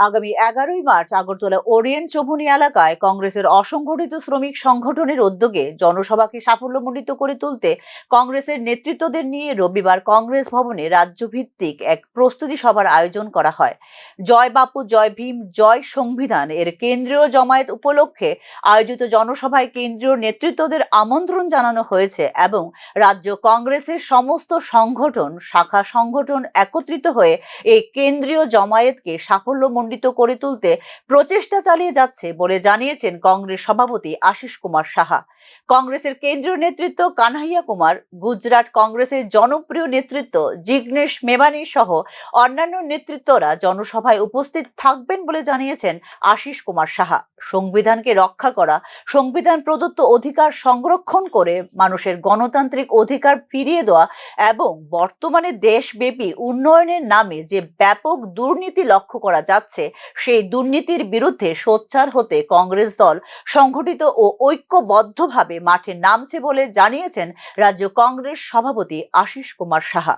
আগামী এগারোই March Agartala Orient Chowmuhani এলাকায় কংগ্রেসের অসংগঠিত শ্রমিক সংগঠনের উদ্যোগে জনসভাকে সাফল্যমণ্ডিত করে তুলতে কংগ্রেসের নেতৃত্বদের নিয়ে রবিবার কংগ্রেস ভবনে রাজ্যভিত্তিক এক প্রস্তুতি সভার আয়োজন করা হয়। জয় বাপু, জয় ভীম, জয় সংবিধান এর কেন্দ্রীয় জমায়েত উপলক্ষে আয়োজিত জনসভায় কেন্দ্রীয় নেতৃত্বদের আমন্ত্রণ জানানো হয়েছে এবং রাজ্য কংগ্রেসের সমস্ত সংগঠন, শাখা সংগঠন একত্রিত হয়ে এই কেন্দ্রীয় জমায়েতকে সাফল্যমণ্ডিত করে তুলতে প্রচেষ্টা চালিয়ে যাচ্ছে বলে জানিয়েছেন কংগ্রেস সভাপতি আশিস কুমার সাহা। কংগ্রেসের কেন্দ্রীয় নেতৃত্ব কানহাইয়া কুমার, গুজরাট কংগ্রেসের জনপ্রিয় নেতৃত্ব জিগ্নেশ মেবানি সহ অন্যান্য নেতৃত্বরা জনসভায় উপস্থিত থাকবেন বলে জানিয়েছেন আশিস কুমার সাহা। সংবিধানকে রক্ষা করা, সংবিধান প্রদত্ত অধিকার সংরক্ষণ করে মানুষের গণতান্ত্রিক অধিকার ফিরিয়ে দেওয়া এবং বর্তমানে দেশব্যাপী উন্নয়নের নামে যে ব্যাপক দুর্নীতি লক্ষ্য করা যাচ্ছে সেই দুর্নীতির বিরুদ্ধে সোচ্চার হতে কংগ্রেস দল সংগঠিত ও ঐক্যবদ্ধভাবে মাঠে নামছে বলে জানিয়েছেন রাজ্য কংগ্রেস সভাপতি আশিস কুমার সাহা।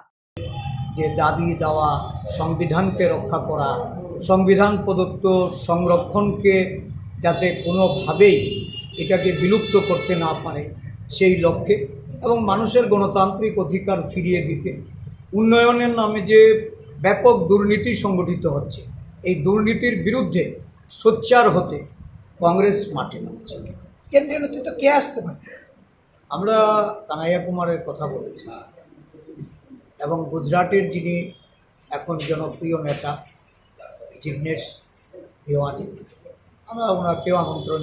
যে দাবি দেওয়া সংবিধানকে রক্ষা করা, সংবিধান প্রদত্ত সংরক্ষণকে যাতে কোনোভাবেই এটাকে বিলুপ্ত করতে না পারে, সেই লক্ষ্যে এবং মানুষের গণতান্ত্রিক অধিকার ফিরিয়ে দিতে, উন্নয়নের নামে যে ব্যাপক দুর্নীতি সংগঠিত হচ্ছে এই দুর্নীতির বিরুদ্ধে সোচ্চার হতে কংগ্রেস মাঠে নামছে। কেন্দ্রীয় নেতৃত্ব কে আসতে পারে? আমরা কানাইয়া কুমারের কথা বলেছি এবং গুজরাটের যিনি এখন জনপ্রিয় নেতা জিগ্নেশ দেওয়ানি আমরা ওনাকেও আমন্ত্রণ